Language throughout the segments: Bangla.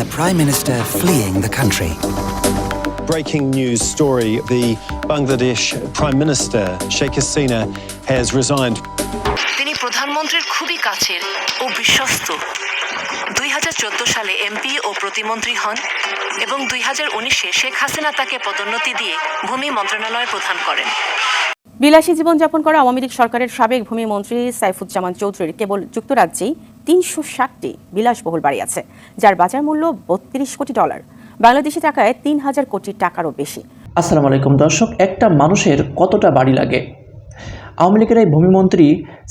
the Prime Minister fleeing the country. Breaking news story the Bangladesh Prime Minister Sheikh Hasina has resigned. তিনি প্রধানমন্ত্রীর খুবই কাছের ও বিশ্বস্ত দুই হাজার চোদ্দ সালে এমপি ও প্রতিমন্ত্রী হন এবং দুই হাজার উনিশে শেখ হাসিনা তাকে পদোন্নতি দিয়ে ভূমি মন্ত্রণালয় প্রদান করেন বিলাসী জীবনযাপন করা আওয়ামী লীগ সরকারের সাবেক ভূমিমন্ত্রী সাইফুজ্জামান চৌধুরীর কেবল যুক্তরাজ্যেই তিনশো ষাটটি বিলাসবহুল বাড়ি আছে যার বাজার মূল্য বত্রিশ কোটি ডলার। বাংলাদেশি টাকায় তিন হাজার কোটি টাকারও বেশি। আসসালামু আলাইকুম দর্শক একটা মানুষের কতটা বাড়ি লাগে? আওয়ামী লীগের এই ভূমিমন্ত্রী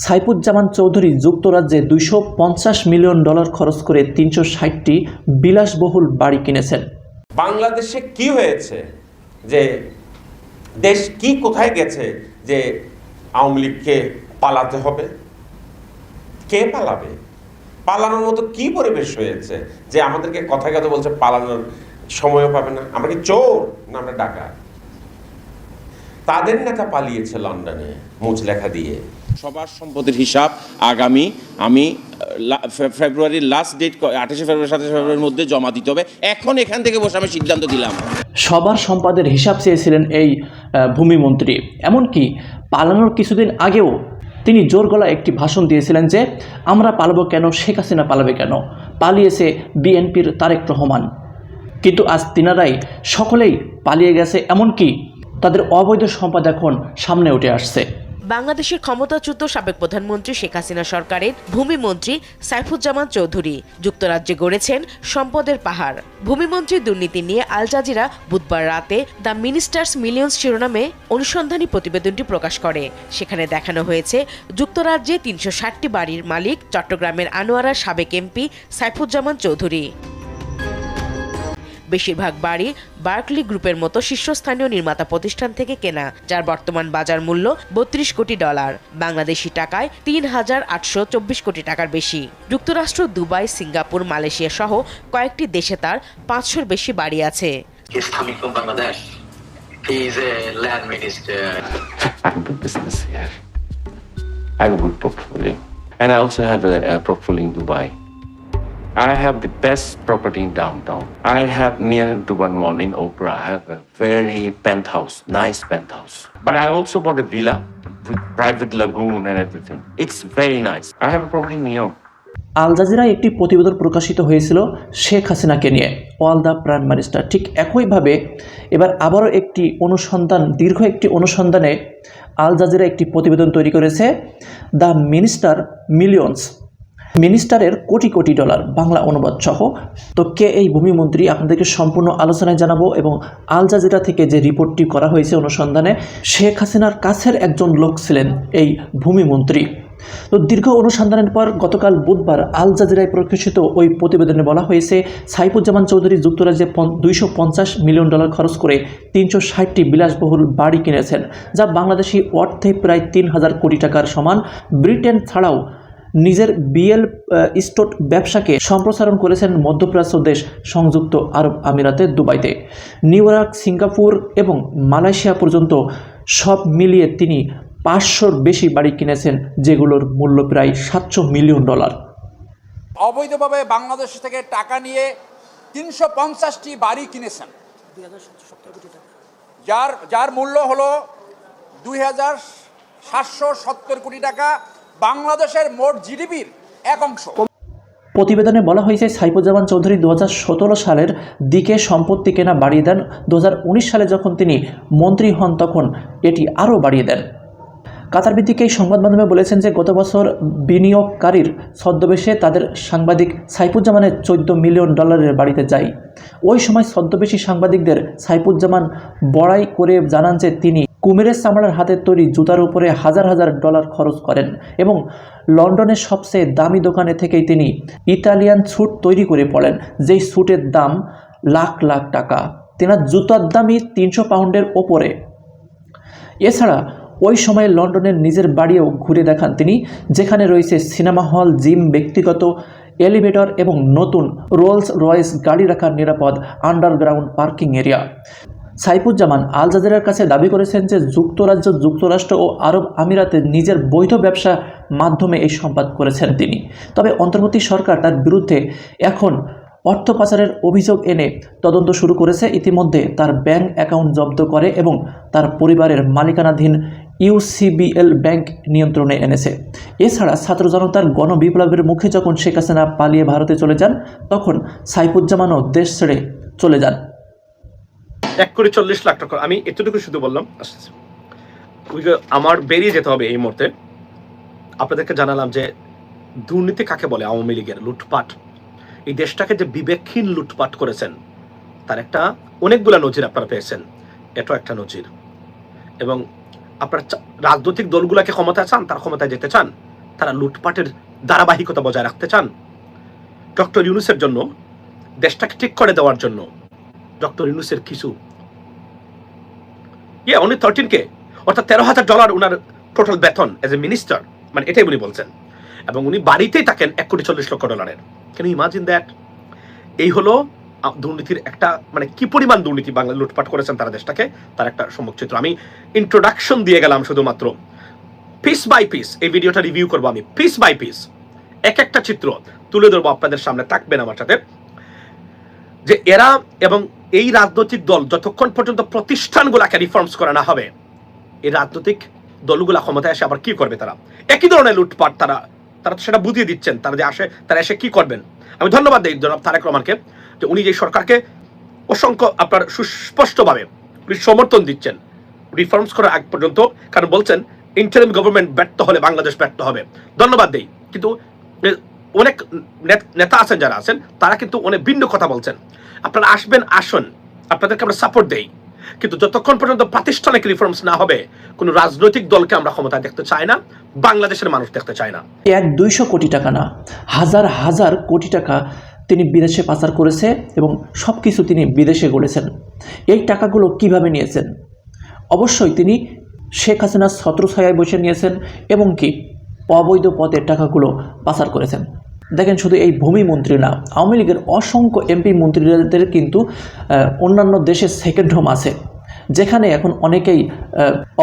সাইফুজ্জামান চৌধুরী যুক্তরাজ্যে দুইশো পঞ্চাশ মিলিয়ন ডলার খরচ করে তিনশো ষাটটি বিলাসবহুল বাড়ি কিনেছেন। বাংলাদেশে কি হয়েছে? যে দেশ কি কোথায় গেছে যে আওয়ামী লীগকে পালাতে হবে? কে পালাবে? পালানোর মতো কি পরিবেশ হয়েছে যে আমাদেরকে কথায় কথা বলছে পালানোর সময়ও পাবে না? আমরা কি চোর না আমরা ডাকাত? তাদের নেতা পালিয়েছে লন্ডনে মুচলেখা দিয়ে। সবার সম্পদের হিসাব আগামী আমি ফেব্রুয়ারির লাস্ট ডেট আঠাশে ফেব্রুয়ারি সাতাশে ফেব্রুয়ারির মধ্যে জমা দিতে হবে। এখন এখান থেকে বসে আমি সিদ্ধান্ত দিলাম। সবার সম্পদের হিসাব চেয়েছিলেন এই আহ, ভূমিমন্ত্রী। এমনকি পালানোর কিছুদিন আগেও তিনি জোর গলা একটি ভাষণ দিয়েছিলেন যে, আমরা পালাবো কেন? শেখ হাসিনা পালাবে কেন? পালিয়েছে বিএনপির তারেক রহমান। কিন্তু আজ তিনারাই সকলেই পালিয়ে গেছে, এমনকি তাদের অবৈধ সম্পদ এখন সামনে উঠে আসছে। বাংলাদেশের ক্ষমতাচ্যুত সাবেক প্রধানমন্ত্রী শেখ হাসিনা সরকারের ভূমিমন্ত্রী সাইফুজ্জামান চৌধুরী যুক্তরাজ্যে গড়েছেন সম্পদের পাহাড়। ভূমিমন্ত্রী দুর্নীতি নিয়ে আল জাজিরা বুধবার রাতে দ্য মিনিস্টার্স মিলিয়ন্স শিরোনামে অনুসন্ধানী প্রতিবেদনটি প্রকাশ করে। সেখানে দেখানো হয়েছে, যুক্তরাজ্যে তিনশো ষাটটি বাড়ির মালিক চট্টগ্রামের আনোয়ারার সাবেক এমপি সাইফুজ্জামান চৌধুরী। বেশিরভাগ বাড়ি বার্কলি গ্রুপের মতো শীর্ষস্থানীয় নির্মাতা প্রতিষ্ঠান থেকে কেনা যার বর্তমান বাজার মূল্য বত্রিশ কোটি ডলার বাংলাদেশি টাকায় তিন হাজার আটশো চব্বিশ কোটি টাকার বেশি যুক্তরাষ্ট্র দুবাই সিঙ্গাপুর মালয়েশিয়া সহ কয়েকটি দেশে তার পাঁচশোর বেশি বাড়ি আছে He's coming from Bangladesh. He's a land minister. I have a business here. I have a good portfolio. And I also have a, a portfolio in Dubai. I have the best property in downtown. I have near Dubai Mall in Opera. I have a very penthouse, nice penthouse. But I also bought a villa with private lagoon and everything. It's very nice. I have a property in New York. আল জাজিরায় একটি প্রতিবেদন প্রকাশিত হয়েছিল শেখ হাসিনাকে নিয়ে অল দ্য প্রাইম মিনিস্টার ঠিক একইভাবে এবার আবারও একটি অনুসন্ধান দীর্ঘ একটি অনুসন্ধানে আল জাজিরা একটি প্রতিবেদন তৈরি করেছে দ্য মিনিস্টার মিলিয়নস মিনিস্টারের কোটি কোটি ডলার বাংলা অনুবাদ সহ। তো কে এই ভূমিমন্ত্রী? আপনাদেরকে সম্পূর্ণ আলোচনায় জানাব এবং আল জাজিরা থেকে যে রিপোর্টটি করা হয়েছে অনুসন্ধানে, শেখ হাসিনার কাছের একজন লোক ছিলেন এই ভূমিমন্ত্রী। তো দীর্ঘ অনুসন্ধানের পর গতকাল বুধবার আল জাজিরায় প্রকাশিত ওই প্রতিবেদনে বলা হয়েছে, সাইফুজ্জামান চৌধুরী যুক্তরাজ্যে দুইশো পঞ্চাশ মিলিয়ন ডলার খরচ করে তিনশো ষাটটি বিলাসবহুল বাড়ি কিনেছেন, যা বাংলাদেশি অর্থে প্রায় তিন হাজার কোটি টাকার সমান। ব্রিটেন ছাড়াও নিজের বিএল স্টোট ব্যবসাকে সম্প্রসারণ করেছেন মধ্যপ্রাচ্য দেশ সংযুক্ত আরব আমিরাতে দুবাইতে। নিউ ইয়র্ক, সিঙ্গাপুর এবং মালয়েশিয়া পর্যন্ত সব মিলিয়ে তিনি পাঁচশোর বেশি বাড়ি কিনেছেন, যেগুলোর মূল্য প্রায় সাতশো মিলিয়ন ডলার। অবৈধভাবে বাংলাদেশ থেকে টাকা নিয়ে তিনশো পঞ্চাশটি বাড়ি কিনেছেন। যার যার মূল্য হলো দুই হাজার সাতশো সত্তর কোটি টাকা। বাংলাদেশের মোট জিডিপির এক অংশ। প্রতিবেদনে বলা হয়েছে, সাইফুজ্জামান চৌধুরী দু হাজার সতেরো সালের দিকে সম্পত্তি কেনা বাড়িয়ে দেন। দু হাজার উনিশ সালে যখন তিনি মন্ত্রী হন, তখন এটি আরও বাড়িয়ে দেন। কাতার ভিত্তিক এই সংবাদ মাধ্যমে বলেছেন যে, গত বছর বিনিয়োগকারীর ছদ্মবেশে তাদের সাংবাদিক সাইফুজ্জামানের চোদ্দ মিলিয়ন ডলারের বাড়িতে যায় ওই সময় ছদ্মবেশী সাংবাদিকদের সাইফুজ্জামান বড়াই করে জানান যে, তিনি কুমিরের চামড়ার হাতের তৈরি জুতার উপরে হাজার হাজার ডলার খরচ করেন এবং লন্ডনের সবচেয়ে দামি দোকানে থেকেই তিনি ইতালিয়ান স্যুট তৈরি করে পড়েন, যেই স্যুটের দাম লাখ লাখ টাকা। তেনার জুতার দামই তিনশো পাউন্ডের ওপরে। এছাড়া ওই সময়ে লন্ডনের নিজের বাড়িও ঘুরে দেখান তিনি, যেখানে রয়েছে সিনেমা হল, জিম, ব্যক্তিগত এলিভেটর এবং নতুন রোলস রয়েস গাড়ি রাখার নিরাপদ আন্ডারগ্রাউন্ড পার্কিং এরিয়া। সাইফুজ্জামান আল জাজিরার কাছে দাবি করেছেন যে যুক্তরাজ্য, যুক্তরাষ্ট্র ও আরব আমিরাতে নিজের বৈধ ব্যবসা মাধ্যমে এই সম্পাদ করেছেন তিনি। তবে অন্তর্বর্তী সরকার তার বিরুদ্ধে এখন অর্থ পাচারের অভিযোগ এনে তদন্ত শুরু করেছে। ইতিমধ্যে তার ব্যাংক অ্যাকাউন্ট জব্দ করে এবং তার পরিবারের মালিকানাধীন ইউসিবিএল ব্যাংক নিয়ন্ত্রণে এনেছে। এছাড়া ছাত্র জনতার গণবিপ্লবের মুখে যখন শেখ হাসিনা পালিয়ে ভারতে চলে যান, তখন সাইফুজ্জামানও দেশ ছেড়ে চলে যান। এক কোটি চল্লিশ লাখ টাকা। আমি এতটুকু শুধু বললাম আমার বেরিয়ে যেতে হবে এই মুহূর্তে। আপনাদেরকে জানালাম যে দুর্নীতি কাকে বলে আওয়ামী লীগের লুটপাট? এই দেশটাকে যে বিবেকহীন লুটপাট করেছেন, তার একটা অনেকগুলা নজির আপনারা পেয়েছেন। এটাও একটা নজির। এবং আপনার রাজনৈতিক দলগুলোকে ক্ষমতা চান, তার ক্ষমতায় যেতে চান, তারা লুটপাটের ধারাবাহিকতা বজায় রাখতে চান। ডক্টর ইউনুসের জন্য, দেশটাকে ঠিক করে দেওয়ার জন্য ডক্টর ইউনুসের কিছু। ইয়ে উনি থার্টিন কে অর্থাৎ তেরো হাজার ডলার ওনার টোটাল বেতন এজ এ মিনিস্টার মানে এটাই উনি বলছেন। এবং উনি বাড়িতেই থাকেন এক কোটি চল্লিশ লক্ষ ডলারের। কেন ইমাজিন দ্যাট এই হলো দুর্নীতির একটা মানে কি পরিমাণ দুর্নীতি বাংলা লুটপাট করেছেন তারা দেশটাকে, তার একটা সম্মুখ চিত্র। আমি ইন্ট্রোডাকশন দিয়ে গেলাম শুধুমাত্র। পিস বাই পিস এই ভিডিওটা রিভিউ করব আমি। পিস বাই পিস এক একটা চিত্র তুলে ধরবো আপনাদের সামনে, থাকবেন আমার সাথে। যে এরা এবং এই রাজনৈতিক দল যতক্ষণ পর্যন্ত প্রতিষ্ঠানগুলাকে রিফর্মস করা না হবে, এই রাজনৈতিক দলগুলা ক্ষমতায় এসে আবার কি করবে তারা? একই ধরনের লুটপাট তারা তারা তো সেটা বুঝিয়ে দিচ্ছেন, তারা যে আসে, তারা এসে কি করবেন? আমি ধন্যবাদ দিই জনাব তারেক রহমানকে যে উনি যে সরকারকে অসংখ্য আপনার সুস্পষ্টভাবে উনি সমর্থন দিচ্ছেন। রিফর্মস করার আগ পর্যন্ত, কারণ বলছেন ইন্টারিম গভর্নমেন্ট ব্যর্থ হলে বাংলাদেশ ব্যর্থ হবে। ধন্যবাদ দেই। কিন্তু অনেক নেত- আছেন যারা আছেন, তারা কিন্তু অনেক ভিন্ন কথা বলছেন। আপনারা আসবেন, আসুন। আপনাদেরকে আমরা সাপোর্ট দেই। কিন্তু যতক্ষণ পর্যন্ত প্রাতিষ্ঠানিক রিফর্মস না হবে, কোনো রাজনৈতিক দলকে আমরা ক্ষমতায় দেখতে চাই না, বাংলাদেশের মানুষ দেখতে চায় না। এক দুইশো কোটি টাকা না, হাজার হাজার কোটি টাকা তিনি বিদেশে পাচার করেছে এবং সব কিছু তিনি বিদেশে গড়েছেন। এই টাকাগুলো কীভাবে নিয়েছেন? অবশ্যই তিনি শেখ হাসিনার ছত্রছায়ায় বসে নিয়েছেন এবং কি অবৈধ পথে টাকাগুলো পাচার করেছেন। দেখেন, শুধু এই ভূমি মন্ত্রী না, আওয়ামী লীগের অসংখ্য এমপি মন্ত্রীদের কিন্তু অন্যান্য দেশের সেকেন্ড হোম আছে, যেখানে এখন অনেকেই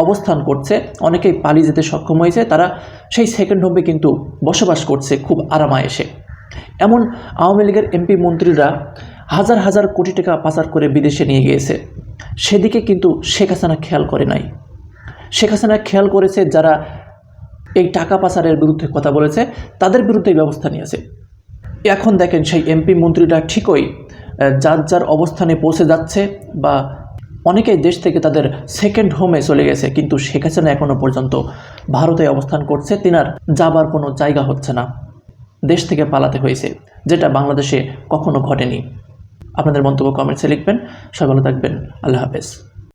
অবস্থান করছে, অনেকেই পালিয়ে যেতে সক্ষম হয়েছে, তারা সেই সেকেন্ড হোমে কিন্তু বসবাস করছে খুব আরামায়েসে এমন আওয়ামী লীগের এমপি মন্ত্রীরা হাজার হাজার কোটি টাকা পাচার করে বিদেশে নিয়ে গিয়েছে, সেদিকে কিন্তু শেখ হাসিনা খেয়াল করে নাই। শেখ হাসিনা খেয়াল করেছে যারা এই টাকা পাচারের বিরুদ্ধে কথা বলেছে, তাদের বিরুদ্ধে ব্যবস্থা নিয়েছে এখন দেখেন সেই এমপি মন্ত্রীরা ঠিকই যার যার অবস্থানে পৌঁছে যাচ্ছে বা অনেকেই দেশ থেকে তাদের সেকেন্ড হোমে চলে গেছে, কিন্তু শেখ হাসিনা এখনও পর্যন্ত ভারতে অবস্থান করছে, তিনার যাবার কোনো জায়গা হচ্ছে না, দেশ থেকে পালাতে হয়েছে, যেটা বাংলাদেশে কখনো ঘটেনি। আপনাদের মন্তব্য কমেন্টসে লিখবেন, সবাই ভালো থাকবেন, আল্লাহ হাফেজ।